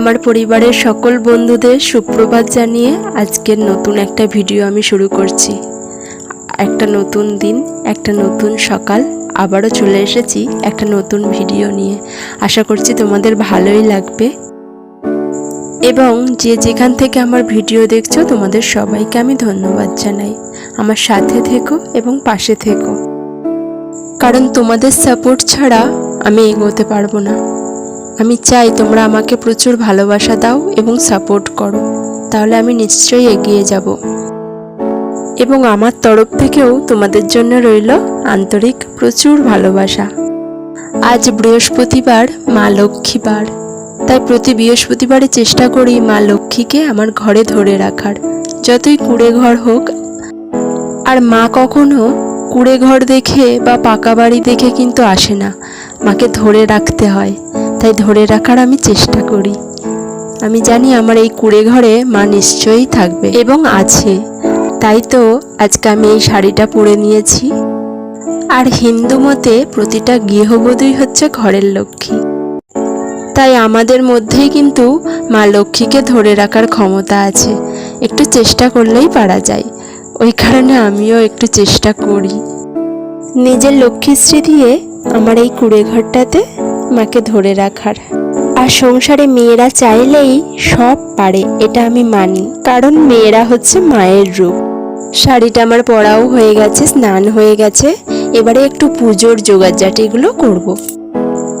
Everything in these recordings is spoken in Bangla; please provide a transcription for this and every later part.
আমার পরিবারের সকল বন্ধুদের সুপ্রভাত জানিয়ে আজকের নতুন একটা ভিডিও আমি শুরু করছি। একটা নতুন দিন, একটা নতুন সকাল, আবারও চলে এসেছি একটা নতুন ভিডিও নিয়ে। আশা করছি তোমাদের ভালোই লাগবে। এবং যে যেখান থেকে আমার ভিডিও দেখছ, তোমাদের সবাইকে আমি ধন্যবাদ জানাই। আমার সাথে থেকো এবং পাশে থেকো। কারণ তোমাদের সাপোর্ট ছাড়া আমি এগোতে পারব না। আমি চাই তোমরা আমাকে প্রচুর ভালোবাসা দাও এবং সাপোর্ট করো। তাহলে আমি নিশ্চয়ই এগিয়ে যাব। এবং আমার তরফ থেকেও তোমাদের জন্য রইল আন্তরিক প্রচুর ভালোবাসা। আজ বৃহস্পতিবার, মা লক্ষ্মীবার তাই প্রতি বৃহস্পতিবারে চেষ্টা করি মা লক্ষ্মীকে আমার ঘরে ধরে রাখার। যতই কুড়ে ঘর হোক, আর মা কখনো কুড়ে ঘর দেখে বা পাকা বাড়ি দেখে কিন্তু আসে না। মাকে ধরে রাখতে হয়। তাই ধরে রাখার আমি চেষ্টা করি। আমি জানি আমার এই কুড়ে ঘরে মা নিশ্চয়ই থাকবে এবং আছে। তাই তো আজকে আমি এই শাড়িটা পরে নিয়েছি। আর হিন্দু মতে প্রতিটা গৃহবধূই হচ্ছে ঘরের লক্ষ্মী। তাই আমাদের মধ্যেই কিন্তু মা লক্ষ্মীকে ধরে রাখার ক্ষমতা আছে। একটু চেষ্টা করলেই পারা যায়। ওই কারণে আমিও একটু চেষ্টা করি। নিজের লক্ষ্মীশ্রী দিয়ে আমার এই কুড়ে ঘরটাতে মাকে ধরে রাখার। আর সংসারে মেয়েরা চাইলেই সব পারে, এটা আমি মানি। কারণ মেয়েরা হচ্ছে মায়ের রূপ। শাড়িটা আমার পরাও হয়ে গেছে, স্নান হয়ে গেছে। এবারে একটু পুজোর জোগাড়জাটিগুলো করব।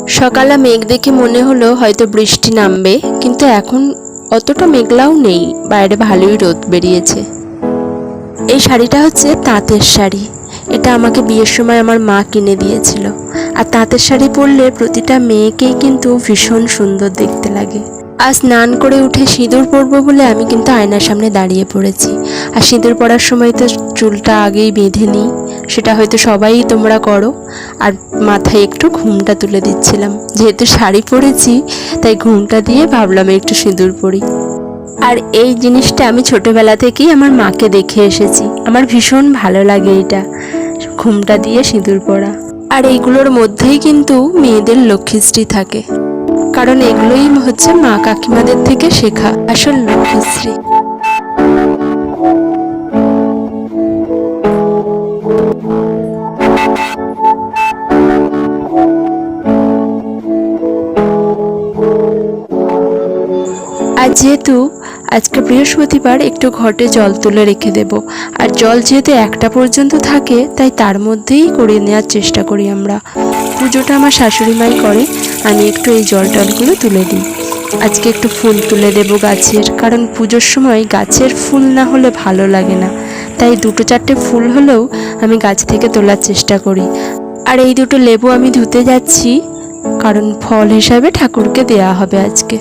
সকালে মেঘ দেখে মনে হলো হয়তো বৃষ্টি নামবে, কিন্তু এখন অতটা মেঘলাও নেই, বাইরে ভালোই রোদ বেরিয়েছে। এই শাড়িটা হচ্ছে তাঁতের শাড়ি। এটা আমাকে বিয়ের সময় আমার মা কিনে দিয়েছিল। আর তাঁতের শাড়ি পরলে প্রতিটা মেয়েকেই কিন্তু ভীষণ সুন্দর দেখতে লাগে। আর স্নান করে উঠে সিঁদুর পরবো বলে আমি কিন্তু আয়নার সামনে দাঁড়িয়ে পড়েছি। আর সিঁদুর পরার সময় তো চুলটা আগেই বেঁধে নিই। সেটা হয়তো সবাই তোমরা করো। আর মাথায় একটু ঘুমটা তুলে দিচ্ছিলাম। যেহেতু শাড়ি পরেছি, তাই ঘুমটা দিয়ে ভাবলাম একটু সিঁদুর পরি। আর এই জিনিসটা আমি ছোটবেলা থেকেই আমার মাকে দেখে এসেছি। আমার ভীষণ ভালো লাগে এটা। ঘুমটা দিয়ে সিঁদুর পরা। আর এইগুলোর মধ্যেই কিন্তু মেয়েদের লক্ষ্মীশ্রী থাকে। কারণ এগুলোই হচ্ছে মা কাকিমাদের থেকে শেখা আসল লক্ষ্মীশ্রী যেহেতু আজকে বৃহস্পতিবার একটু ঘটে জল তুলে রেখে দেব। আর জল যেহেতু একটা পর্যন্ত থাকে, তাই তার মধ্যেই করে নেওয়ার চেষ্টা করি আমরা। পুজোটা আমার শাশুড়ি মাই করে, আমি একটু এই জল টলগুলো তুলে দিই। আজকে একটু ফুল তুলে দেব গাছের, কারণ পুজোর সময় গাছের ফুল না হলে ভালো লাগে না। তাই দুটো চারটে ফুল হলেও আমি গাছ থেকে তোলার চেষ্টা করি। আর এই দুটো লেবু আমি ধুতে যাচ্ছি, কারণ ফল হিসাবে ঠাকুরকে দেয়া হবে আজকে।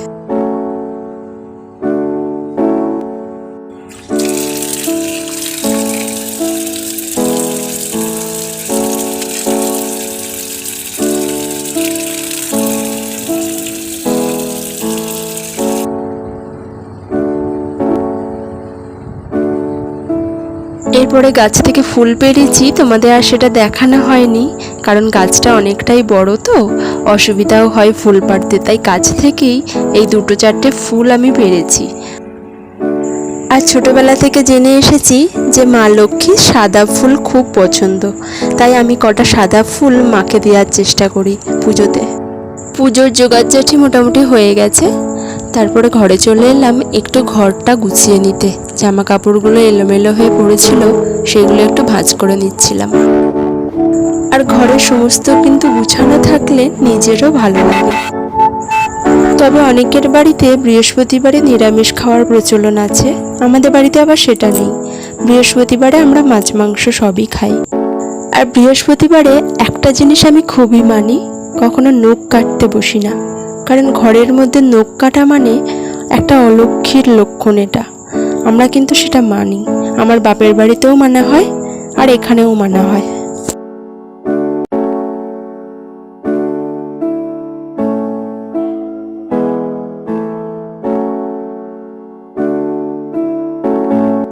এরপরে গাছ থেকে ফুল পেরেছি, তোমাদের আর সেটা দেখানো হয়নি। কারণ গাছটা অনেকটাই বড় তো, অসুবিধাও হয় ফুল পাড়তে, তাই গাছ থেকেই এই দুটো চারটে ফুল আমি পেরেছি। আর ছোটোবেলা থেকে জেনে এসেছি যে মা লক্ষ্মী সাদা ফুল খুব পছন্দ, তাই আমি কটা সাদা ফুল মাকে দেওয়ার চেষ্টা করি পুজোতে। পুজোর জোগাড়জাটি মোটামুটি হয়ে গেছে তারপরে ঘরে চলে এলাম একটু ঘরটা গুছিয়ে নিতে। জামা কাপড়গুলো এলোমেলো হয়ে পড়েছিল, সেগুলো একটু ভাজ করে নিচ্ছিলাম। আর ঘরের সমস্ত কিন্তু গুছানো থাকলে নিজেরও ভালো লাগে। তবে অনেকের বাড়িতে বৃহস্পতিবারে নিরামিষ খাওয়ার প্রচলন আছে, আমাদের বাড়িতে আবার সেটা নেই। বৃহস্পতিবারে আমরা মাছ মাংস সবই খাই। আর বৃহস্পতিবারে একটা জিনিস আমি খুবই মানি, কখনো নখ কাটতে বসি না। কারণ ঘরের মধ্যে নখ কাটা মানে একটা অলক্ষীর লক্ষণ এটা। আমরা কিন্তু সেটা মানি। আমার বাপের বাড়িতেও মানা হয় আর এখানেও মানা হয়।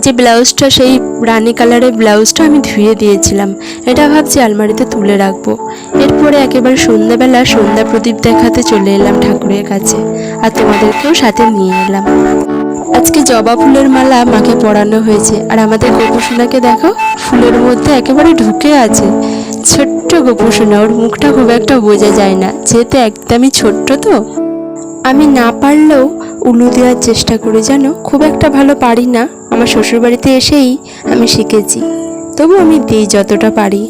যে ব্লাউজটা, সেই রানী কালারের ব্লাউজটা আমি ধুয়ে দিয়েছিলাম। এটা ভাবছি আলমারিতে তুলে রাখব। এরপরে একেবারে সন্ধ্যাবেলা সন্ধ্যা প্রদীপ দেখাতে চলে এলাম ঠাকুরের কাছে আর তোমাদেরকেও সাথে নিয়ে এলাম। আজকে জবা ফুলের মালা মাকে পরানো হয়েছে আর আমাদের গোপুসোনাকে দেখো, ফুলের মধ্যে একেবারে ঢুকে আছে। ছোট্ট গোপুসোনা ওর মুখটা খুব একটা বোঝা যায় না, যেহেতু একদমই ছোট্ট তো। আমি না পারলেও উলু দেওয়ার চেষ্টা করি যেন খুব একটা ভালো পারি না। আমার শ্বশুরবাড়িতে এসেই আমি শিখেছি। তবু আমি দিই যতটা পারি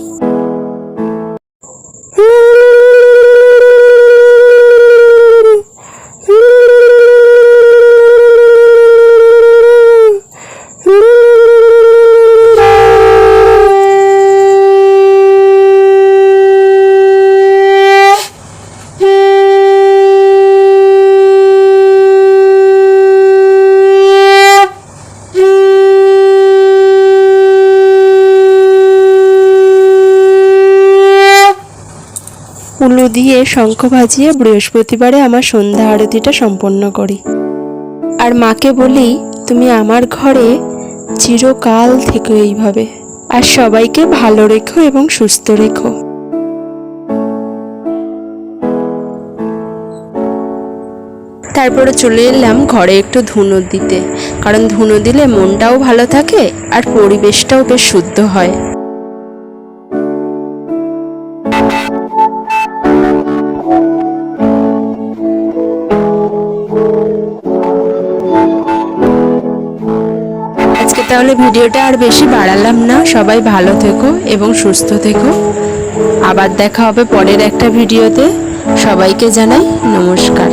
উলু দিয়ে শঙ্খ ভাজিয়ে বৃহস্পতিবারে আমার সন্ধ্যা আরতিটা সম্পন্ন করি। আর মাকে বলি, তুমি আমার ঘরে চিরকাল থেকে এইভাবে। আর সবাইকে ভালো রেখো এবং সুস্থ রেখো। তারপরে চলে এলাম ঘরে একটু ধুনো দিতে। কারণ ধুনো দিলে মনটাও ভালো থাকে আর পরিবেশটাও বেশ শুদ্ধ হয়। ভিডিওটা আর বেশি বাড়ালাম না। সবাই ভালো থেকো এবং সুস্থ থেকো। আবার দেখা হবে পরের একটা ভিডিওতে। সবাইকে জানাই নমস্কার।